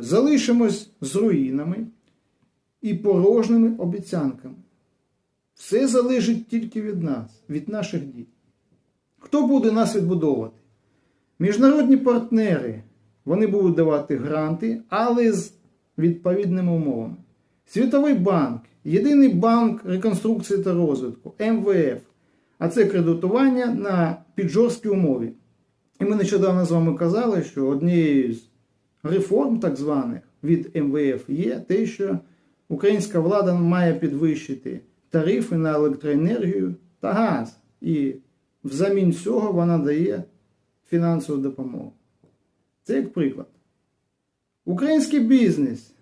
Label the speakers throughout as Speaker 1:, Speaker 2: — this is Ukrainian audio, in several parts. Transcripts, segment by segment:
Speaker 1: залишимось з руїнами і порожніми обіцянками. Все залежить тільки від нас, від наших дій. Хто буде нас відбудовувати? Міжнародні партнери, вони будуть давати гранти, але з відповідними умовами. Світовий банк, Єдиний банк реконструкції та розвитку, МВФ, а це кредитування на піджорській умові. І ми нещодавно з вами казали, що однією з реформ, так званих від МВФ, є те, що українська влада має підвищити тарифи на електроенергію та газ. І взамін цього вона дає фінансову допомогу. Це як приклад. Український бізнес,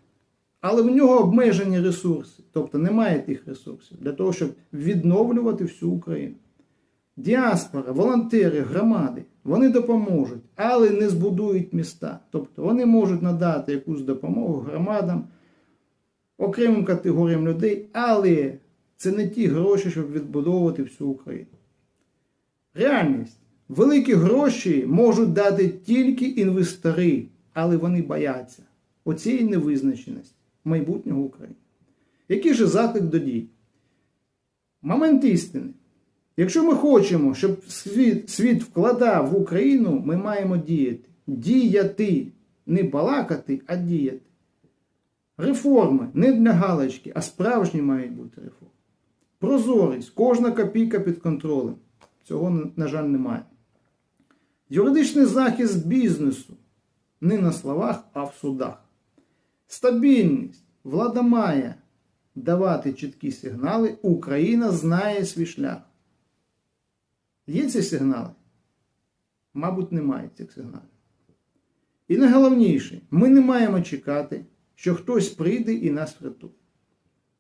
Speaker 1: але в нього обмежені ресурси, тобто немає тих ресурсів для того, щоб відновлювати всю Україну. Діаспора, волонтери, громади, вони допоможуть, але не збудують міста. Тобто вони можуть надати якусь допомогу громадам, окремим категоріям людей, але це не ті гроші, щоб відбудовувати всю Україну. Реальність. Великі гроші можуть дати тільки інвестори, але вони бояться оцієї невизначеності майбутнього України. Який же заклик до дій? Момент істини. Якщо ми хочемо, щоб світ, світ вкладав в Україну, ми маємо діяти. Діяти. Не балакати, а діяти. Реформи не для галочки, а справжні мають бути реформи. Прозорість, кожна копійка під контролем. Цього, на жаль, немає. Юридичний захист бізнесу не на словах, а в судах. Стабільність. Влада має давати чіткі сигнали. Україна знає свій шлях. Є ці сигнали? Мабуть, немає цих сигналів. І найголовніше, ми не маємо чекати, що хтось прийде і нас врятує.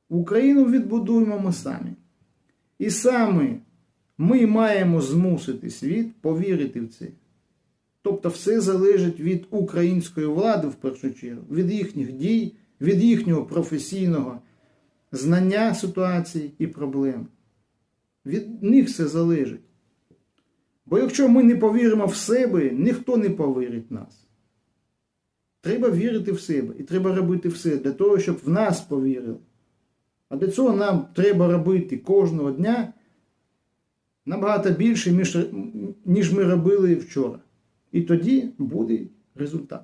Speaker 1: Україну відбудуємо ми самі. І саме ми маємо змусити світ повірити в це. Тобто все залежить від української влади в першу чергу, від їхніх дій, від їхнього професійного знання ситуації і проблем. Від них все залежить. Бо якщо ми не повіримо в себе, ніхто не повірить в нас. Треба вірити в себе і треба робити все для того, щоб в нас повірили. А для цього нам треба робити кожного дня набагато більше, ніж, ми робили вчора. І тоді буде результат.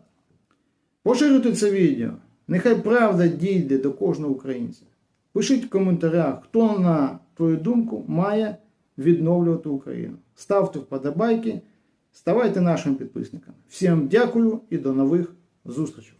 Speaker 1: Поширюйте це відео. Нехай правда дійде до кожного українця. Пишіть в коментарях, хто, на твою думку, має відновлювати Україну. Ставте вподобайки, ставайте нашими підписниками. Всім дякую і до нових зустрічей.